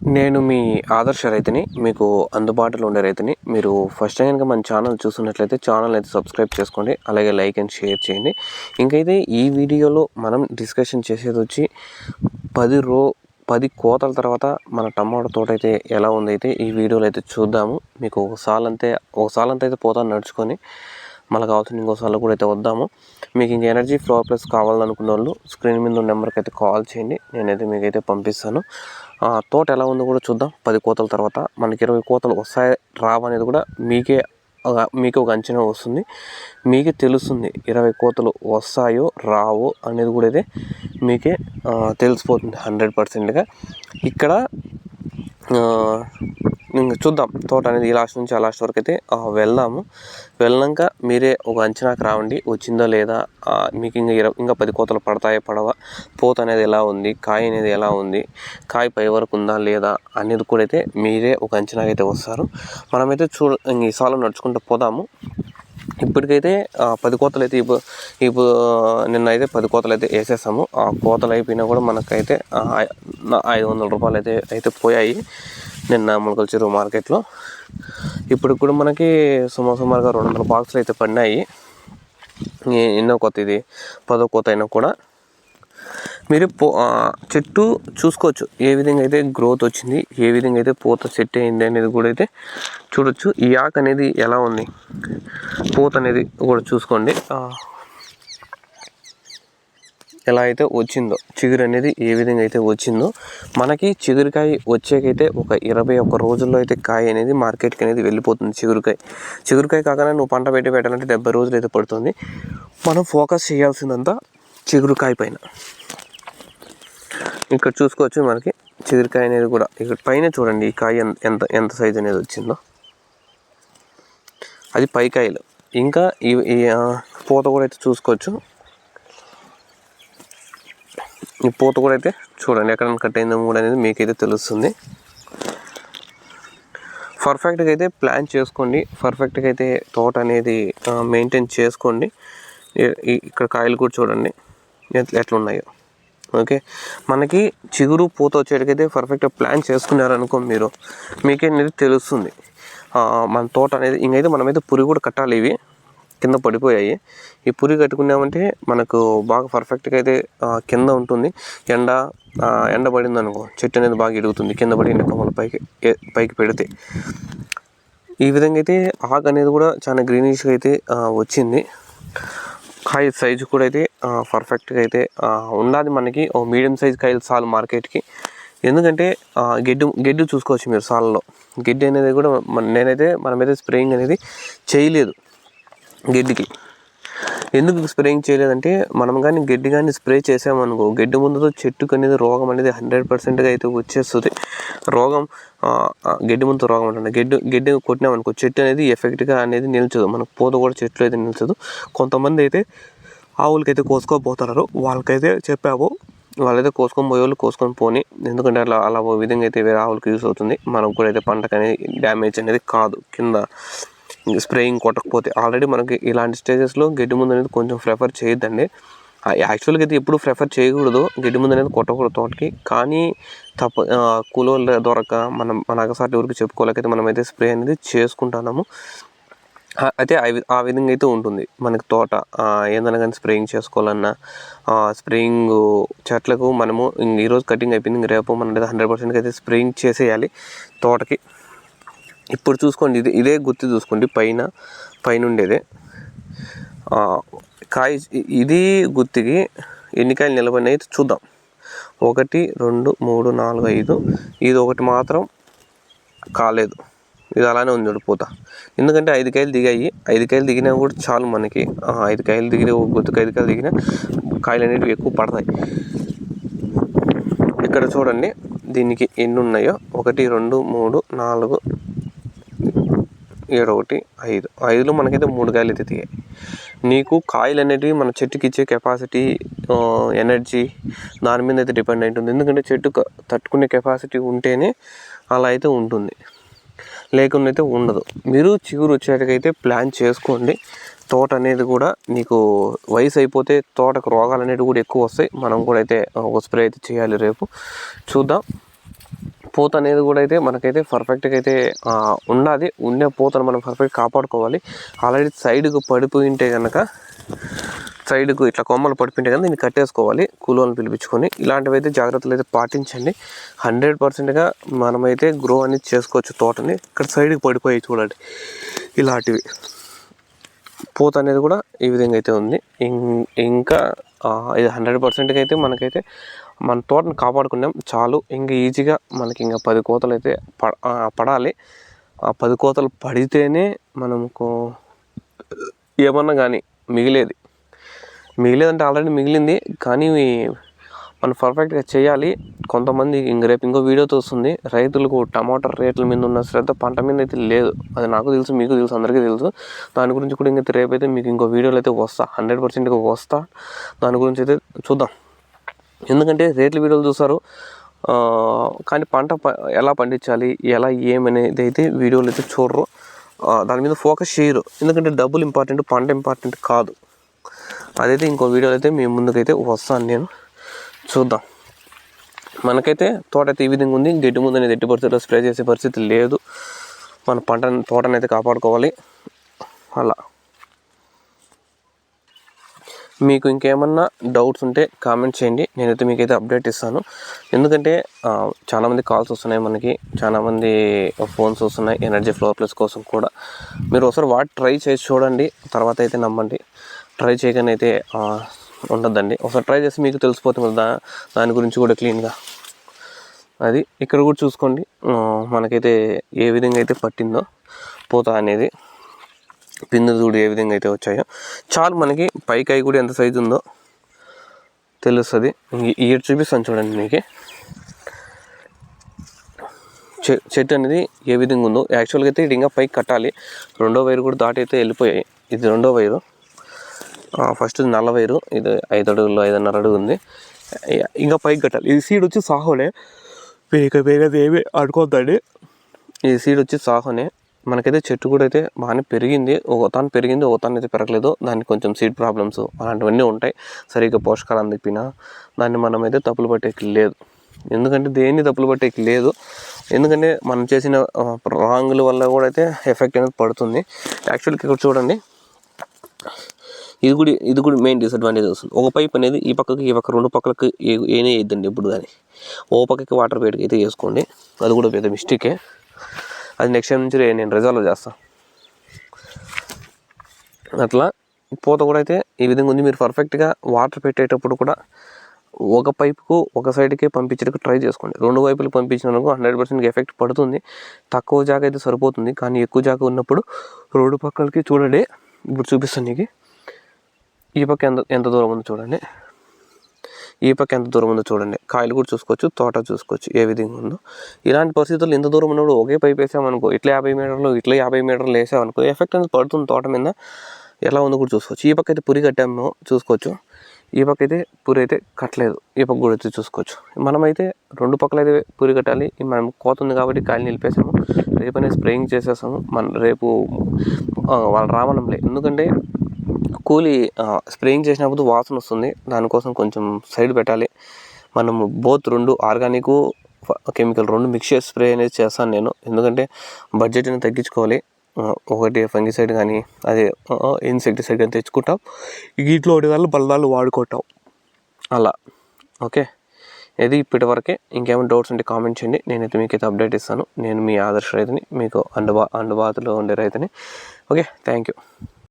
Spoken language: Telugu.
నేను మీ ఆదర్శ రైతుని మీకు అందుబాటులో ఉండే రైతుని మీరు ఫస్ట్ టైం కనుక మన ఛానల్ చూస్తున్నట్లయితే ఛానల్ అయితే సబ్స్క్రైబ్ చేసుకోండి అలాగే లైక్ అండ్ షేర్ చేయండి. ఇంకైతే ఈ వీడియోలో మనం డిస్కషన్ చేసేది వచ్చి పది రో పది కోతల తర్వాత మన టమాటో తోట అయితే ఎలా ఉంది అయితే ఈ వీడియోలో అయితే చూద్దాము. మీకు ఒకసారి అంతే ఒకసారి సాలంతా అయితే పోతాను నడుచుకొని మళ్ళీ కావాల్సిన ఇంకోసార్లు కూడా అయితే వద్దాము. మీకు ఇంక ఎనర్జీ ఫ్లో ప్లస్ కావాలనుకున్న వాళ్ళు స్క్రీన్ మీద ఉన్న నెంబర్కి అయితే కాల్ చేయండి. నేనైతే మీకైతే పంపిస్తాను. తోట ఎలా ఉందో కూడా చూద్దాం. పది కోతల తర్వాత మనకి ఇరవై కోతలు వస్తాయి. రావనేది కూడా మీకే మీకు ఒక అంచనా వస్తుంది. మీకే తెలుస్తుంది ఇరవై కోతలు వస్తాయో రావో అనేది కూడా అయితే మీకే తెలిసిపోతుంది హండ్రెడ్ పర్సెంట్గా. ఇక్కడ ఇంకా చూద్దాం తోట అనేది ఈ లాస్ట్ నుంచి ఆ లాస్ట్ వరకు అయితే వెళ్దాము. వెళ్ళాక మీరే ఒక అంచనాకు రావండి వచ్చిందా లేదా మీకు ఇంకా ఇరవై ఇంకా పది కోతలు పడతాయా పడవా పూత అనేది ఎలా ఉంది కాయ అనేది ఎలా ఉంది కాయ పై వరకు ఉందా లేదా అనేది కూడా అయితే మీరే ఒక అంచనాకి అయితే వస్తారు. మనమైతే చూ ఇంక ఈ నడుచుకుంటూ పోదాము. ఇప్పటికైతే ఆ, పది కోతలు అయితే ఇప్పుడు ఇప్పుడు నిన్న అయితే పది కోతలు అయితే వేసేసాము. ఆ కోతలు అయిపోయినా కూడా మనకైతే ఐదు వందల రూపాయలు అయితే అయితే పోయాయి నిన్న మొలకల చెరువు మార్కెట్లో. ఇప్పుడు కూడా మనకి సుమారు సుమారుగా రెండు వందల బాక్సులు అయితే పడినాయి. ఎన్నో కొత్త ఇది పదో కోత అయినా కూడా. మీరు పో చెట్టు చూసుకోవచ్చు. ఏ విధంగా అయితే గ్రోత్ వచ్చింది ఏ విధంగా అయితే పూత సెట్ అయింది అనేది కూడా అయితే చూడొచ్చు. ఈ ఆకు అనేది ఎలా ఉంది? పూత అనేది కూడా చూసుకోండి. ఎలా అయితే వచ్చిందో చిగురు అనేది ఏ విధంగా అయితే వచ్చిందో మనకి చిగురుకాయ వచ్చేకైతే ఒక ఇరవై ఒక్క రోజుల్లో అయితే కాయ అనేది మార్కెట్కి అనేది వెళ్ళిపోతుంది చిగురుకాయ. చిగురుకాయ కాకుండా నువ్వు పంట పెట్టి పెట్టాలంటే డెబ్బై రోజులు అయితే పడుతుంది. మనం ఫోకస్ చేయాల్సిందంతా చిగురుకాయ పైన. ఇక్కడ చూసుకోవచ్చు మనకి. చిగురుకాయ అనేది కూడా ఇక్కడ పైన చూడండి ఈ కాయ ఎంత- ఎంత సైజు సైజ్ అనేది వచ్చిందో. అది పైకాయలు. ఇంకా ఈ పూత కూడా అయితే చూసుకోవచ్చు. ఈ పూత కూడా అయితే చూడండి ఎక్కడ కట్ అయిందో కూడా అనేది మీకైతే తెలుస్తుంది. పర్ఫెక్ట్గా అయితే ప్లాన్ చేసుకోండి. పర్ఫెక్ట్గా అయితే తోట అనేది మెయింటైన్ చేసుకోండి. ఇక్కడ కాయలు కూడా చూడండి. ఎట్లా ఉన్నాయో. ఓకే? మనకి చిగురు పూత వచ్చేటికైతే పర్ఫెక్ట్గా ప్లాన్ చేసుకున్నారనుకో మీరు మీకే అనేది తెలుస్తుంది మన తోట అనేది ఇంకైతే మనమైతే పురి కూడా కట్టాలి ఇవి కింద పడిపోయాయి. ఈ పురి కట్టుకున్నామంటే మనకు బాగా పర్ఫెక్ట్గా అయితే కింద ఉంటుంది. ఎండ ఎండ పడింది అనుకో చెట్టు అనేది బాగా ఎడుగుతుంది కింద పడిన కొమ్మల పైకి పైకి పెడితే. ఈ విధంగా అయితే ఆకు అనేది కూడా చాలా గ్రీనిష్గా అయితే వచ్చింది. కాయ సైజు కూడా అయితే పర్ఫెక్ట్గా అయితే ఉన్నది మనకి. ఓ మీడియం సైజ్ కాయలు చాలు మార్కెట్కి ఎందుకంటే గెడ్డు గెడ్డు చూసుకోవచ్చు మీరు సాలలో. గెడ్డు అనేది కూడా మన నేనైతే మనమైతే స్ప్రేయింగ్ అనేది చేయలేదు గెడ్డికి. ఎందుకు స్ప్రేయింగ్ చేయలేదంటే మనం కానీ గడ్డి కానీ స్ప్రే చేసామనుకో గడ్డి ముందుతో చెట్టుకు అనేది రోగం అనేది హండ్రెడ్ పర్సెంట్గా అయితే వచ్చేస్తుంది. రోగం గడ్డి ముందు రోగం అంటే గడ్డి గడ్డి కొట్టినామనుకో చెట్టు అనేది ఎఫెక్ట్గా అనేది నిల్చదు. మనకు పూత కూడా చెట్లు అయితే నిల్చదు. కొంతమంది అయితే ఆవులకైతే కోసుకోపోతున్నారు వాళ్ళకైతే చెప్పావు వాళ్ళైతే కోసుకొని పోయే వాళ్ళు కోసుకొని పోని. ఎందుకంటే అలా అలా ఓ విధంగా అయితే వేరే ఆవులకు యూస్ అవుతుంది. మనకు కూడా అయితే పంటకు అనేది డ్యామేజ్ అనేది కాదు. కింద స్ప్రేయింగ్ కొట్టకపోతే ఆల్రెడీ మనకి ఇలాంటి స్టేజెస్లో గడ్డి ముందు అనేది కొంచెం ప్రిఫర్ చేయొద్దండి. ఆ, యాక్చువల్గా అయితే ఎప్పుడు ప్రిఫర్ చేయకూడదు. గడ్డి ముందు అనేది కొట్టకూడదు తోటకి. కానీ తప్ప కూలోళ్ళ కూలోళ్ళు దొరక మనం మన అగసాటి ఊరికి చెప్పుకోలేకైతే మనమైతే స్ప్రే అనేది చేసుకుంటున్నాము. అయితే ఆ వి- ఆ విధంగా అయితే ఉంటుంది. మనకి తోట ఏదైనా కానీ స్ప్రేయింగ్ చేసుకోవాలన్నా స్ప్రేయింగ్ చెట్లకు మనము ఈరోజు కటింగ్ అయిపోయింది. రేపు మనం హండ్రెడ్ పర్సెంట్కి అయితే స్ప్రేయింగ్ చేసేయాలి తోటకి. ఇప్పుడు చూసుకోండి ఇది ఇదే గుర్తు చూసుకోండి పైన పైన ఉండేదే కాయ ఇది గుత్తికి ఎన్ని కాయలు నిలబడినాయి చూద్దాం. ఒకటి రెండు మూడు నాలుగు ఐదు. ఇది ఒకటి మాత్రం కాలేదు. ఇది అలానే ఉంది చూడు పూత. ఎందుకంటే ఐదు కాయలు దిగాయి. ఐదు కాయలు దిగినా కూడా చాలు మనకి. ఐదు కాయలు దిగిన ఒక గుత్తుకు ఐదు కాయలు దిగినా కాయలు అనేవి ఎక్కువ పడతాయి. ఇక్కడ చూడండి దీనికి ఎన్ని ఉన్నాయో. ఒకటి రెండు మూడు నాలుగు ఏడు ఒకటి ఐదు. ఐదులో మనకైతే మూడు కాయలు అయితే దిగాయి నీకు కాయలు అనేటివి మన చెట్టుకి ఇచ్చే కెపాసిటీ ఎనర్జీ దాని మీద అయితే డిపెండ్ అయి ఉంటుంది. ఎందుకంటే చెట్టు తట్టుకునే కెపాసిటీ ఉంటేనే అలా అయితే ఉంటుంది. లేకుండా అయితే ఉండదు. మీరు చిగురు వచ్చేటికైతే ప్లాన్ చేసుకోండి. తోట అనేది కూడా నీకు వయసు అయిపోతే తోటకు రోగాలు అనేవి కూడా ఎక్కువ వస్తాయి. మనం కూడా అయితే ఒక స్ప్రే అయితే చేయాలి రేపు. చూద్దాం. పూత అనేది కూడా అయితే మనకైతే పర్ఫెక్ట్గా అయితే ఉండాలి. ఉండే పూతను మనం పర్ఫెక్ట్ కాపాడుకోవాలి. ఆల్రెడీ సైడ్కు పడిపోయింటే కనుక సైడ్కు ఇట్లా కొమ్మలు పడిపోయింటే కనుక దీన్ని కట్టేసుకోవాలి కూలోని పిలిపించుకొని. ఇలాంటివి అయితే జాగ్రత్తలు అయితే పాటించండి. హండ్రెడ్ పర్సెంట్గా మనమైతే గ్రో అనేది చేసుకోవచ్చు తోటని. ఇక్కడ సైడ్కి పడిపోయి చూడండి ఇలాంటివి. పూత అనేది కూడా ఈ విధంగా అయితే ఉంది. ఇంకా ఇది హండ్రెడ్ పర్సెంట్గా అయితే మనకైతే మన తోటను కాపాడుకున్నాం. చాలు. ఇంకా ఈజీగా మనకి ఇంకా పది కోతలు అయితే పడాలి. ఆ పది కోతలు పడితేనే మనకు ఏమన్నా కానీ మిగిలేది. మిగిలేదంటే ఆల్రెడీ మిగిలింది. కానీ మనం పర్ఫెక్ట్గా చేయాలి. కొంతమంది ఇంక రేపు ఇంకో వీడియోతో వస్తుంది రైతులకు టమాటా రేట్ల మీద ఉన్న శ్రద్ధ పంట మీద అయితే లేదు. అది నాకు తెలుసు మీకు తెలుసు అందరికీ తెలుసు. దాని గురించి కూడా ఇంకా రేపు అయితే మీకు ఇంకో వీడియోలో అయితే వస్తా. హండ్రెడ్ పర్సెంట్గా వస్తా. దాని గురించి అయితే చూద్దాం. ఎందుకంటే రేట్ల వీడియోలు చూస్తారు. కానీ పంట ప- ఎలా పండించాలి ఎలా ఏమనేది అయితే వీడియోలు అయితే చూడరు. దాని మీద ఫోకస్ చేయరు. ఎందుకంటే డబ్బులు ఇంపార్టెంట్ పంట ఇంపార్టెంట్ కాదు. అదైతే ఇంకో వీడియోలు అయితే మీ ముందుకైతే వస్తాను నేను. చూద్దాం. మనకైతే తోట అయితే ఈ విధంగా ఉంది. గడ్డి ముందు అనేది ఎట్టి పరిస్థితుల్లో స్ప్రే చేసే పరిస్థితి లేదు. మన పంట తోటనైతే అయితే కాపాడుకోవాలి. అలా. మీకు ఇంకేమన్నా డౌట్స్ ఉంటే కామెంట్ చేయండి. నేనైతే మీకైతే అప్డేట్ ఇస్తాను. ఎందుకంటే చాలామంది కాల్స్ వస్తున్నాయి మనకి. చాలామంది ఫోన్స్ వస్తున్నాయి. ఎనర్జీ ఫ్లోర్ ప్లస్ కోసం కూడా. మీరు ఒకసారి వాటి ట్రై చేసి చూడండి. తర్వాత అయితే నమ్మండి. ట్రై చేయగానే అయితే ఉండద్దండి. ఒకసారి ట్రై చేసి మీకు తెలిసిపోతుంది దా దాని గురించి కూడా క్లీన్గా. అది ఇక్కడ కూడా చూసుకోండి. మనకైతే ఏ విధంగా అయితే పట్టిందో పోతా అనేది. పిందులు కూడా ఏ విధంగా అయితే వచ్చాయో. చాలు మనకి పైకాయ కూడా ఎంత సైజు ఉందో తెలుస్తుంది. ఇయర్ చూపిస్తాను చూడండి మీకు. చె- చెట్టు అనేది ఏ విధంగా ఉందో. యాక్చువల్గా అయితే ఇది ఇంకా పైకి కట్టాలి. రెండో వైరు కూడా దాటి అయితే వెళ్ళిపోయాయి. ఇది రెండో వైరు. ఫస్ట్ నల్ల వైరు. ఇది ఐదు అడుగులు ఐదున్నర అడుగు ఉంది. ఇంకా పైకి కట్టాలి. ఇది సీడ్ వచ్చి సాహోనే. వేగ వేరేది ఏమి అనుకోద్దండి ఈ సీడ్ వచ్చి సాహోనే. మనకైతే చెట్టు కూడా అయితే బాగానే పెరిగింది. ఒక తాను పెరిగింది ఒక తాను అయితే పెరగలేదు. దానికి కొంచెం సీడ్ ప్రాబ్లమ్స్ అలాంటివన్నీ ఉంటాయి. సరిగ్గా పోషకాలు అందిపినా దాన్ని మనం అయితే తప్పులు పట్టేకి లేదు. ఎందుకంటే దేన్ని తప్పులు పట్టేకి లేదు. ఎందుకంటే మనం చేసిన రాంగుల వల్ల కూడా అయితే ఎఫెక్ట్ అనేది పడుతుంది. యాక్చువల్గా ఇక్కడ చూడండి. ఇది కూడా ఇది కూడా మెయిన్ డిసడ్వాంటేజ్ వస్తుంది. ఒక పైప్ అనేది ఈ పక్కకి ఈ పక్క రెండు పక్కలకి ఏ- ఏనే వేయద్దండి ఇప్పుడు కానీ. ఓ పక్కకి వాటర్ బయటకి అయితే వేసుకోండి. అది కూడా పెద్ద మిస్టేకే అది నెక్స్ట్ టైం నుంచి రే- నేను రిజాల్వ్ చేస్తాను అట్లా పూత కూడా అయితే ఈ విధంగా ఉంది. మీరు పర్ఫెక్ట్గా వాటర్ పెట్టేటప్పుడు కూడా ఒక పైపుకు ఒక సైడ్కే పంపించడానికి ట్రై చేసుకోండి. రెండు వైపులు పంపించినందుకు హండ్రెడ్ పర్సెంట్ ఎఫెక్ట్ పడుతుంది. తక్కువ జాగా అయితే సరిపోతుంది. కానీ ఎక్కువ జాగా ఉన్నప్పుడు రెండు పక్కలకి చూడండి. ఇప్పుడు చూపిస్తాను నీకు. ఈ పక్క ఎంత ఎంత దూరం ఉందో చూడండి. ఈ పక్క ఎంత దూరం ఉందో చూడండి. కాయలు కూడా చూసుకోవచ్చు తోట చూసుకోవచ్చు ఏ విధంగా ఉందో. ఇలాంటి పరిస్థితుల్లో ఇంత దూరం ఉన్నప్పుడు ఒకే పైప్ వేసామనుకో ఇట్లా యాభై మీటర్లు ఇట్లా యాభై మీటర్లు వేసామనుకో ఎఫెక్ట్ అనేది పడుతుంది తోట మీద. ఎలా ఉందో కూడా చూసుకోవచ్చు. ఈ పక్క అయితే పురి కట్టాము చూసుకోవచ్చు. ఈ పక్క అయితే పురి అయితే కట్టలేదు ఈ పక్క కూడా వచ్చి చూసుకోవచ్చు. మనమైతే రెండు పక్కల అయితే పురి కట్టాలి మనం కోత ఉంది కాబట్టి కాయలు నిలిపేసాము. రేపనే స్ప్రేయింగ్ చేసేసాము. మన రేపు వాళ్ళు వాళ్ళు లేదు ఎందుకంటే కూలి స్ప్రేయింగ్ చేసినప్పుడు వాసన వస్తుంది. దానికోసం కొంచెం సైడ్ పెట్టాలి. మనము బోత్ రెండు ఆర్గానిక్ కెమికల్ రెండు మిక్స్ చేసి స్ప్రే అనేది చేస్తాను నేను. ఎందుకంటే బడ్జెట్ని తగ్గించుకోవాలి. ఒకటి ఫంగిసైడ్ కానీ అదే ఇన్సెక్టిసైడ్ అని తెచ్చుకుంటాం. వీటిలో ఒకటి వాళ్ళు బలదాలు వాడుకుంటాం. అలా. ఓకే? ఇది ఇప్పటి వరకే ఇంకేమైనా డౌట్స్ ఉంటే కామెంట్ చేయండి. నేనైతే అయితే అప్డేట్ ఇస్తాను. నేను మీ ఆదర్శ రైతుని మీకు అందుబా అందుబాటులో ఉండే రైతుని. ఓకే? Thank you.